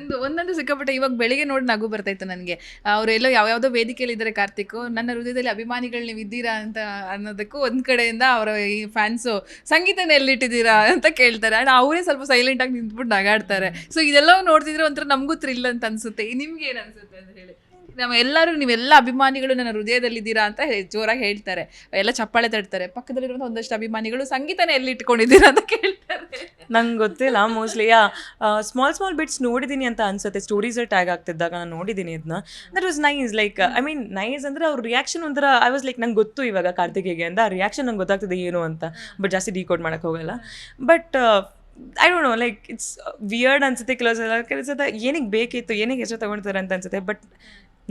ಒಂದು ಒಂದೊಂದು ಸಿಕ್ಕಾಪಟ್ಟೆ ಇವಾಗ ಬೆಳಿಗ್ಗೆ ನೋಡಿ ನಗು ಬರ್ತಾಯಿತ್ತು ನನಗೆ. ಅವರೆಲ್ಲೋ ಯಾವ್ಯಾವುದೋ ವೇದಿಕೆಯಲ್ಲಿ ಇದ್ದಾರೆ ಕಾರ್ತಿಕ್, ನನ್ನ ಹೃದಯದಲ್ಲಿ ಅಭಿಮಾನಿಗಳು ನೀವು ಇದ್ದೀರಾ ಅಂತ ಅನ್ನೋದಕ್ಕೂ ಒಂದು ಕಡೆಯಿಂದ ಅವರ ಈ ಫ್ಯಾನ್ಸು ಸಂಗೀತನ ಎಲ್ಲಿಟ್ಟಿದ್ದೀರಾ ಅಂತ ಕೇಳ್ತಾರೆ. ಆ್ಯಂಡ್ ಅವರೇ ಸ್ವಲ್ಪ ಸೈಲೆಂಟಾಗಿ ನಿಂತ್ಬಿಟ್ಟು ನಗಾಡ್ತಾರೆ. ಸೊ ಇದೆಲ್ಲವೂ ನೋಡ್ತಿದ್ರೆ ಒಂಥರ ನಮಗೂ ಥ್ರಿಲ್ ಅಂತ ಅನ್ಸುತ್ತೆ. ನಿಮ್ಗೆ ಏನು ಅನ್ಸುತ್ತೆ ಅಂತ ಹೇಳಿ? ನಮ್ಮ ಎಲ್ಲರೂ ನೀವೆಲ್ಲ ಅಭಿಮಾನಿಗಳು ನನ್ನ ಹೃದಯದಲ್ಲಿದ್ದೀರಾ ಅಂತ ಜೋರಾಗಿ ಹೇಳ್ತಾರೆ. ಎಲ್ಲ ಚಪ್ಪಾಳೆ ತಡ್ತಾರೆ ಪಕ್ಕದಲ್ಲಿರುವಂಥ ಒಂದಷ್ಟು ಅಭಿಮಾನಿಗಳು ಸಂಗೀತನ ಎಲ್ಲಿ ಇಟ್ಕೊಂಡಿದ್ದೀರಾ ಅಂತ ಕೇಳ್ತಾರೆ. ನಂಗೆ ಗೊತ್ತಿಲ್ಲ mostly yeah small small bits ನೋಡಿದ್ದೀನಿ ಅಂತ ಅನ್ಸುತ್ತೆ. ಸ್ಟೋರೀಸ್ ಟ್ಯಾಗ್ ಆಗ್ತಿದ್ದಾಗ ನಾನು ನೋಡಿದ್ದೀನಿ ಇದನ್ನ that was nice like I mean nice ಅಂದ್ರೆ ಅವ್ರ ರಿಯಾಕ್ಷನ್ ಒಂಥರ ಐ ವಾಸ್ ಲೈಕ್ ನಂಗೆ ಗೊತ್ತು ಇವಾಗ ಕಾರ್ತಿಕೆಗೆ ಅಂತ. ರಿಯಾಕ್ಷನ್ ನಂಗೆ ಗೊತ್ತಾಗ್ತದೆ ಏನು ಅಂತ. ಬಟ್ ಜಾಸ್ತಿ ಡಿಕೋಡ್ ಮಾಡೋಕ್ಕೆ ಹೋಗಲ್ಲ. But I don't know like it's weird ಅನ್ಸುತ್ತೆ. ಕೆಲವು ಸಲ ಕೆಲವು ಸಲ ಏನಕ್ಕೆ ಬೇಕಿತ್ತು ಏನಕ್ಕೆ ಹೆಸರು ತಗೊಳ್ತಾರೆ ಅಂತ ಅನ್ಸುತ್ತೆ. ಬಟ್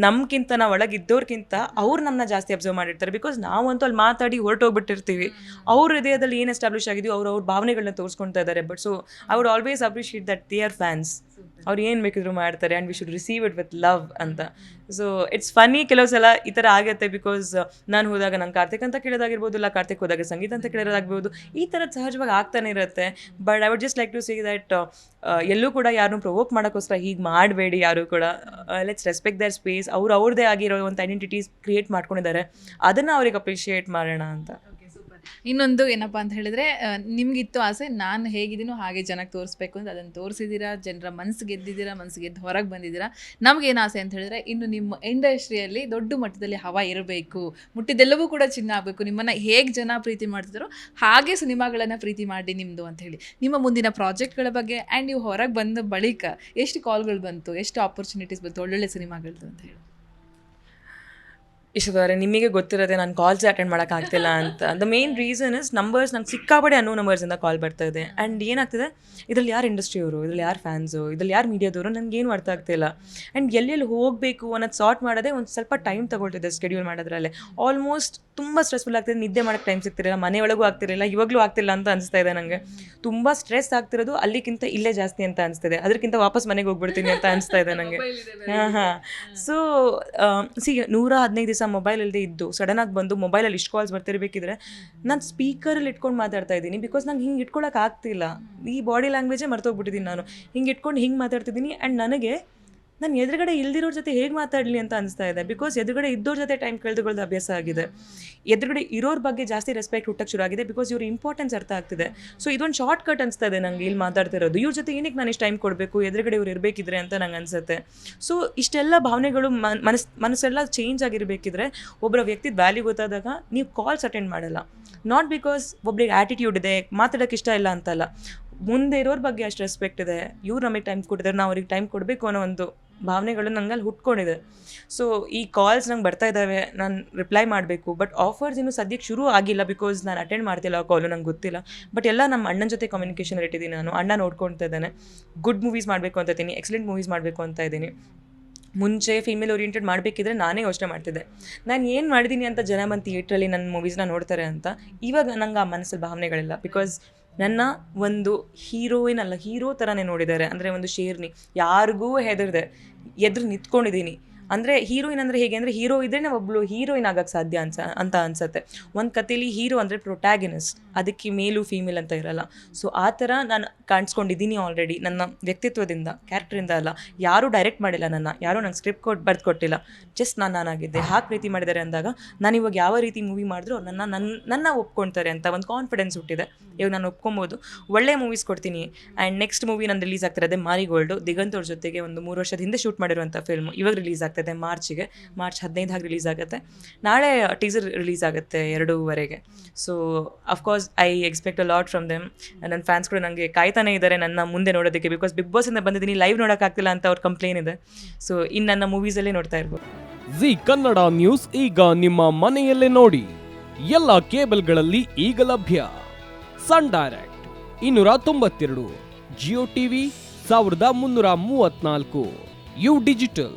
ನಮ್ಗಿಂತ ನಾವು ಒಳಗಿದ್ದವ್ರಿಗಿಂತ ಅವ್ರು ನಮ್ಮನ್ನ ಜಾಸ್ತಿ ಅಬ್ಸರ್ವ್ ಮಾಡಿರ್ತಾರೆ. ಬಿಕಾಸ್ ನಾವಂತೂ ಅಲ್ಲಿ ಮಾತಾಡಿ ಹೊರಟೋಗ್ಬಿಟ್ಟಿರ್ತೀವಿ. ಅವ್ರ ಹೃದಯದಲ್ಲಿ ಏನು ಎಸ್ಟಾಬ್ಲಿಷ್ ಆಗಿದೆಯೋ ಅವ್ರು ಅವ್ರ ಭಾವನೆಗಳನ್ನ ತೋರಿಸ್ಕೊಳ್ತಾ ಇದ್ದಾರೆ but so I would always appreciate that they are fans ಅವ್ರು ಏನು ಬೇಕಿದ್ರು ಮಾಡ್ತಾರೆ and we should receive it with love ಅಂತ. ಸೊ ಇಟ್ಸ್ ಫನ್ನಿ ಕೆಲವು ಸಲ ಈ ಥರ ಆಗುತ್ತೆ ಬಿಕಾಸ್ ನಾನು ಹೋದಾಗ ನಾನು ಕಾರ್ತಿಕ್ ಅಂತ ಕೇಳೋದಾಗಿರ್ಬೋದು, ಇಲ್ಲ ಕಾರ್ತಿಕ್ ಹೋದಾಗ ಸಂಗೀತ ಅಂತ ಕೇಳೋದಾಗಿರ್ಬೋದು, ಈ ಥರ ಸಹಜವಾಗಿ ಆಗ್ತಾನೆ ಇರುತ್ತೆ. But I would just like to see that ಎಲ್ಲೂ ಕೂಡ ಯಾರನ್ನೂ ಪ್ರೊವೋಕ್ ಮಾಡೋಕ್ಕೋಸ್ಕರ ಹೀಗೆ ಮಾಡಬೇಡಿ ಯಾರು ಕೂಡ. ಲೆಟ್ಸ್ ರೆಸ್ಪೆಕ್ಟ್ ದರ್ ಸ್ಪೇಸ್ ಅವ್ರು ಅವ್ರದ್ದೇ ಆಗಿರೋ ಒಂದು ಐಡೆಂಟಿಟೀಸ್ ಕ್ರಿಯೇಟ್ ಮಾಡ್ಕೊಂಡಿದ್ದಾರೆ. ಅದನ್ನು ಅವ್ರಿಗೆ ಅಪ್ರಿಷಿಯೇಟ್ ಮಾಡೋಣ ಅಂತ. ಇನ್ನೊಂದು ಏನಪ್ಪ ಅಂತ ಹೇಳಿದ್ರೆ ನಿಮ್ಗಿತ್ತು ಆಸೆ, ನಾನು ಹೇಗಿದ್ದೀನೋ ಹಾಗೆ ಜನಕ್ಕೆ ತೋರಿಸ್ಬೇಕು ಅಂತ ಅದನ್ನು ತೋರಿಸಿದ್ದೀರಾ ಜನರ ಮನಸ್ಸು ಗೆದ್ದಿದ್ದೀರಾ ಮನಸ್ಸು ಗೆದ್ದು ಹೊರಗೆ ಬಂದಿದ್ದೀರಾ ನಮಗೇನು ಆಸೆ ಅಂತ ಹೇಳಿದ್ರೆ, ಇನ್ನು ನಿಮ್ಮ ಇಂಡಸ್ಟ್ರಿಯಲ್ಲಿ ದೊಡ್ಡ ಮಟ್ಟದಲ್ಲಿ ಹವಾ ಇರಬೇಕು, ಮುಟ್ಟಿದೆಲ್ಲವೂ ಕೂಡ ಚಿನ್ನ ಆಗಬೇಕು, ನಿಮ್ಮನ್ನು ಹೇಗೆ ಜನ ಪ್ರೀತಿ ಮಾಡ್ತಿದ್ರು ಹಾಗೆ ಸಿನಿಮಾಗಳನ್ನು ಪ್ರೀತಿ ಮಾಡಿ ನಿಮ್ಮದು ಅಂತ ಹೇಳಿ. ನಿಮ್ಮ ಮುಂದಿನ ಪ್ರಾಜೆಕ್ಟ್ಗಳ ಬಗ್ಗೆ ಆ್ಯಂಡ್ ನೀವು ಹೊರಗೆ ಬಂದ ಬಳಿಕ, ಎಷ್ಟು ಕಾಲ್ಗಳು ಬಂತು, ಎಷ್ಟು ಆಪರ್ಚುನಿಟೀಸ್ ಬಂತು, ಒಳ್ಳೊಳ್ಳೆ ಸಿನಿಮಾಗಳದ್ದು ಅಂತ ಹೇಳಿ. ಇಷ್ಟದವರೆ ನಿಮಗೆ ಗೊತ್ತಿರೋದೇ ನಾನು ಕಾಲ್ಸ್ ಅಟೆಂಡ್ ಮಾಡೋಕ್ಕಾಗ್ತಿಲ್ಲ ಅಂತ. The main reason is numbers ನಂಗೆ ಸಿಕ್ಕಾಪಡೆ ಅನ್ನೋ ನಂಬರ್ಸಿಂದ ಕಾಲ್ ಬರ್ತಾ ಇದೆ. ಆ್ಯಂಡ್ ಏನಾಗ್ತಿದೆ? ಇದ್ರಲ್ಲಿ ಯಾರು ಇಂಡಸ್ಟ್ರಿಯವರು ಇದ್ರಲ್ಲಿ ಯಾರು ಫ್ಯಾನ್ಸು ಇದ್ರಲ್ಲಿ ಯಾರು ಮೀಡಿಯಾದವರು ನನಗೇನು ಅರ್ಥ ಆಗ್ತಿಲ್ಲ. ಆ್ಯಂಡ್ ಎಲ್ಲೆಲ್ಲಿ ಹೋಗಬೇಕು ಅನ್ನೋದು ಸಾರ್ಟ್ ಮಾಡೋದೇ ಒಂದು ಸ್ವಲ್ಪ ಟೈಮ್ ತಗೊಳ್ತಿದೆ ಸ್ಕೆಡ್ಯೂಲ್ ಮಾಡೋದ್ರಲ್ಲೇ. ಆಲ್ಮೋಸ್ಟ್ ತುಂಬ ಸ್ಟ್ರೆಸ್ಫುಲ್ ಆಗ್ತಿದೆ. ನಿದ್ದೆ ಮಾಡೋಕ್ಕೆ ಟೈಮ್ ಸಿಗ್ತಿರಲಿಲ್ಲ ಮನೆಯೊಳಗೂ ಆಗ್ತಿರಲಿಲ್ಲ ಇವಾಗಲೂ ಆಗ್ತಿಲ್ಲ ಅಂತ ಅನಿಸ್ತಾ ಇದೆ ನನಗೆ ತುಂಬ ಸ್ಟ್ರೆಸ್ ಆಗ್ತಿರೋದು ಅಲ್ಲಿಗಿಂತ ಇಲ್ಲೇ ಜಾಸ್ತಿ ಅಂತ ಅನಿಸ್ತಿದೆ. ಅದಕ್ಕಿಂತ ವಾಪಸ್ ಮನೆಗೆ ಹೋಗ್ಬಿಡ್ತೀನಿ ಅಂತ ಅನಿಸ್ತಾ ಇದೆ ನನಗೆ ಹಾಂ ಹಾಂ. ಸೊ ಸಿ ನೂರ ಹದಿನೈದು ದಿವಸ ಮೊಬೈಲ್ ಇಲ್ಲದೆ ಇದ್ದು ಸಡನ್ನಾಗಿ ಬಂದು ಮೊಬೈಲಲ್ಲಿ ಇಷ್ಟು ಕಾಲ್ಸ್ ಬರ್ತಿರ್ಬೇಕಿದ್ರೆ ನಾನು ಸ್ಪೀಕರಲ್ಲಿ ಇಟ್ಕೊಂಡು ಮಾತಾಡ್ತಾ ಇದ್ದೀನಿ ಬಿಕಾಸ್ ನಂಗೆ ಹಿಂಗೆ ಇಟ್ಕೊಳಕ್ಕೆ ಆಗ್ತಿಲ್ಲ. ಈ ಬಾಡಿ ಲ್ಯಾಂಗ್ವೇಜೇ ಮರ್ತೋಗ್ಬಿಟ್ಟಿದ್ದೀನಿ ನಾನು. ಹಿಂಗೆ ಇಟ್ಕೊಂಡು ಹಿಂಗೆ ಮಾತಾಡ್ತಿದ್ದೀನಿ ಆ್ಯಂಡ್ ನನಗೆ ನಾನು ಎದುರುಗಡೆ ಇಲ್ದಿರೋರ ಜೊತೆ ಹೇಗೆ ಮಾತಾಡಲಿ ಅಂತ ಅನಿಸ್ತಾ ಇದೆ. ಬಿಕಾಸ್ ಎದುರುಗಡೆ ಇದ್ದೋರ ಜೊತೆ ಟೈಮ್ ಕಳೆದುಕೊಳ್ಳೋದು ಅಭ್ಯಾಸ ಆಗಿದೆ. ಎದುರುಗಡೆ ಇರೋರ ಬಗ್ಗೆ ಜಾಸ್ತಿ ರೆಸ್ಪೆಕ್ಟ್ ಹುಟ್ಟಕ್ಕೆ ಶುರು ಆಗಿದೆ ಬಿಕಾಸ್ ಇವ್ರ ಇಂಪಾರ್ಟೆನ್ಸ್ ಅರ್ಥ ಆಗ್ತಿದೆ. ಸೊ ಇದೊಂದು ಶಾರ್ಟ್ ಕಟ್ ಅನಿಸ್ತಾ ಇದೆ ನಂಗೆ ಇಲ್ಲಿ ಮಾತಾಡ್ತಿರೋದು. ಇವ್ರ ಜೊತೆ ಏನಕ್ಕೆ ನಾನು ಇಷ್ಟು ಟೈಮ್ ಕೊಡಬೇಕು? ಎದುರುಗಡೆ ಇವ್ರು ಇರಬೇಕಿದ್ರೆ ಅಂತ ನಂಗೆ ಅನಿಸುತ್ತೆ. ಸೊ ಇಷ್ಟೆಲ್ಲ ಭಾವನೆಗಳು ಮನಸ್ಸು ಮನಸ್ಸೆಲ್ಲ ಚೇಂಜ್ ಆಗಿರಬೇಕಿದ್ರೆ ಒಬ್ಬರ ವ್ಯಕ್ತಿದ ವ್ಯಾಲ್ಯೂ ಗೊತ್ತಾದಾಗ ನೀವು ಕಾಲ್ಸ್ ಅಟೆಂಡ್ ಮಾಡಲ್ಲ. ನಾಟ್ ಬಿಕಾಸ್ ಒಬ್ರಿಗೆ ಆ್ಯಟಿಟ್ಯೂಡ್ ಇದೆ ಮಾತಾಡೋಕ್ಕೆ ಇಷ್ಟ ಇಲ್ಲ ಅಂತಲ್ಲ. ಮುಂದೆ ಇರೋರ ಬಗ್ಗೆ ಅಷ್ಟು ರೆಸ್ಪೆಕ್ಟ್ ಇದೆ. ಇವ್ರು ನಮಗೆ ಟೈಮ್ ಕೊಟ್ಟಿದ್ದಾರೆ ನಾವು ಅವ್ರಿಗೆ ಟೈಮ್ ಕೊಡಬೇಕು ಅನ್ನೋ ಒಂದು ಭಾವನೆಗಳು ನಂಗೆ ಅಲ್ಲಿ ಹುಟ್ಕೊಂಡಿದೆ. ಸೊ ಈ ಕಾಲ್ಸ್ ನಂಗೆ ಬರ್ತಾ ಇದ್ದಾವೆ, ನಾನು ರಿಪ್ಲೈ ಮಾಡಬೇಕು ಬಟ್ ಆಫರ್ಸ್ ಇನ್ನು ಸದ್ಯಕ್ಕೆ ಶುರು ಆಗಿಲ್ಲ ಬಿಕಾಸ್ ನಾನು ಅಟೆಂಡ್ ಮಾಡ್ತಿಲ್ಲ ಆ ಕಾಲು ನಂಗೆ ಗೊತ್ತಿಲ್ಲ. ಬಟ್ ಎಲ್ಲ ನಮ್ಮ ಅಣ್ಣನ ಜೊತೆ ಕಮ್ಯುನಿಕೇಷನ್ ಇಟ್ಟಿದ್ದೀನಿ ನಾನು. ಅಣ್ಣ ನೋಡ್ಕೊಳ್ತಾ ಇದ್ದಾನೆ. ಗುಡ್ ಮೂವೀಸ್ ಮಾಡಬೇಕು ಅಂತ ಇದ್ದೀನಿ ಎಕ್ಸಲೆಂಟ್ ಮೂವೀಸ್ ಮಾಡಬೇಕು ಅಂತ ಇದ್ದೀನಿ. ಮುಂಚೆ ಫೀಮೇಲ್ ಓರಿಯೆಂಟೆಡ್ ಮಾಡಬೇಕಿದ್ರೆ ನಾನೇ ಯೋಚನೆ ಮಾಡ್ತಿದ್ದೆ. ನಾನು ಏನು ಮಾಡಿದ್ದೀನಿ ಅಂತ ಜನ ಬಂದು ಥಿಯೇಟ್ರಲ್ಲಿ ನನ್ನ ಮೂವೀಸ್ನ ನೋಡ್ತಾರೆ ಅಂತ, ಇವಾಗ ನಂಗೆ ಆ ಮನಸ್ಸಲ್ಲಿ ಭಾವನೆಗಳಿಲ್ಲ. ಬಿಕಾಸ್ ನನ್ನ ಒಂದು ಹೀರೋಯಿನ್ ಅಲ್ಲ ಹೀರೋ ಥರನೇ ನೋಡಿದ್ದಾರೆ. ಅಂದರೆ ಒಂದು ಶೇರ್ನಿ. ಯಾರಿಗೂ ಹೆದರ್ದೆ ಎದ್ರು ನಿಂತ್ಕೊಂಡಿದ್ದೀನಿ. ಅಂದರೆ ಹೀರೋಯಿನ್ ಅಂದರೆ ಹೇಗೆ ಅಂದರೆ ಹೀರೋ ಇದ್ದರೆ ನಾವು ಒಬ್ಬಳು ಹೀರೋಯಿನ್ ಆಗಕ್ಕೆ ಸಾಧ್ಯ ಅನ್ಸ, ಅಂತ ಅನ್ಸುತ್ತೆ. ಒಂದು ಕಥೆಲಿ ಹೀರೋ ಅಂದರೆ ಪ್ರೊಟ್ಯಾಗನಿಸ್ಟ್ ಅದಕ್ಕೆ ಮೇಲು ಫೀಮೇಲ್ ಅಂತ ಇರಲ್ಲ. ಸೊ ಆ ಥರ ನಾನು ಕಾಣಿಸ್ಕೊಂಡಿದ್ದೀನಿ ಆಲ್ರೆಡಿ ನನ್ನ ವ್ಯಕ್ತಿತ್ವದಿಂದ ಕ್ಯಾರೆಕ್ಟ್ರಿಂದ ಅಲ್ಲ. ಯಾರೂ ಡೈರೆಕ್ಟ್ ಮಾಡಿಲ್ಲ ನನ್ನ, ಯಾರೂ ನಂಗೆ ಸ್ಕ್ರಿಪ್ಟ್ ಕೊಟ್ಟು ಬರೆದು ಕೊಟ್ಟಿಲ್ಲ. ಜಸ್ಟ್ ನಾನು ನಾನಾಗಿದ್ದೆ. ಹಾಗೆ ಪ್ರೀತಿ ಮಾಡಿದ್ದಾರೆ ಅಂದಾಗ ನಾನು ಇವಾಗ ಯಾವ ರೀತಿ ಮೂವಿ ಮಾಡಿದ್ರು ನನ್ನ ನನ್ನ ನನ್ನ ಒಪ್ಕೊಳ್ತಾರೆ ಅಂತ ಒಂದು ಕಾನ್ಫಿಡೆನ್ಸ್ ಹುಟ್ಟಿದೆ. ಇವಾಗ ನಾನು ಒಪ್ಕೊಬೋದು. ಒಳ್ಳೆ ಮೂವೀಸ್ ಕೊಡ್ತೀನಿ. ಆ್ಯಂಡ್ ನೆಕ್ಸ್ಟ್ ಮೂವಿ ನಾನು ರಿಲೀಸ್ ಆಗ್ತಿರೋದೆ ಮಾರಿಗೋಲ್ಡು. ದಿಗಂತ್ ಅವ್ರ ಜೊತೆಗೆ ಒಂದು ಮೂರು ವರ್ಷದ ಹಿಂದೆ ಶೂಟ್ ಮಾಡಿರುವಂಥ ಫಿಲ್ಮ್ ಇವಾಗ ರಿಲೀಸ್ ಆಗ್ತದೆ. ಮಾರ್ಚಿಗೆ. ಮಾರ್ಚ್ ಹದಿನೈದಾಗ ರಿಲೀಸ್ ಆಗುತ್ತೆ. ನಾಳೆ ಟೀಸರ್ ರಿಲೀಸ್ ಆಗುತ್ತೆ ಎರಡೂವರೆಗೆ. So of course I expect a lot from them ನನ್ನ ಫ್ಯಾನ್ಸ್ ಕೂಡ ನನಗೆ ಕಾಯ್ತಾನೆ ಇದ್ದಾರೆ ನನ್ನ ಮುಂದೆ ನೋಡೋದಕ್ಕೆ ಬಿಕಾಸ್ ಬಿಗ್ ಬಾಸಿಂದ ಬಂದಿದ್ದೀನಿ ಲೈವ್ ನೋಡೋಕ್ಕಾಗ್ತಿಲ್ಲ ಅಂತ ಅವ್ರ ಕಂಪ್ಲೇನ್ ಇದೆ. ಸೊ ಇನ್ನು ನನ್ನ ಮೂವೀಸಲ್ಲೇ ನೋಡ್ತಾ ಇರ್ಬೋದು. ಜಿ ಕನ್ನಡ ನ್ಯೂಸ್ ಈಗ ನಿಮ್ಮ ಮನೆಯಲ್ಲೇ ನೋಡಿ. ಎಲ್ಲ ಕೇಬಲ್ಗಳಲ್ಲಿ ಈಗ ಲಭ್ಯ. ಸನ್ ಡೈರೆಕ್ಟ್ ಇನ್ನೂರ ತೊಂಬತ್ತೆರಡು ಜಿಯೋ ಟಿವಿ ಸಾವಿರದ ಮುನ್ನೂರ ಮೂವತ್ನಾಲ್ಕು ಯು ಡಿಜಿಟಲ್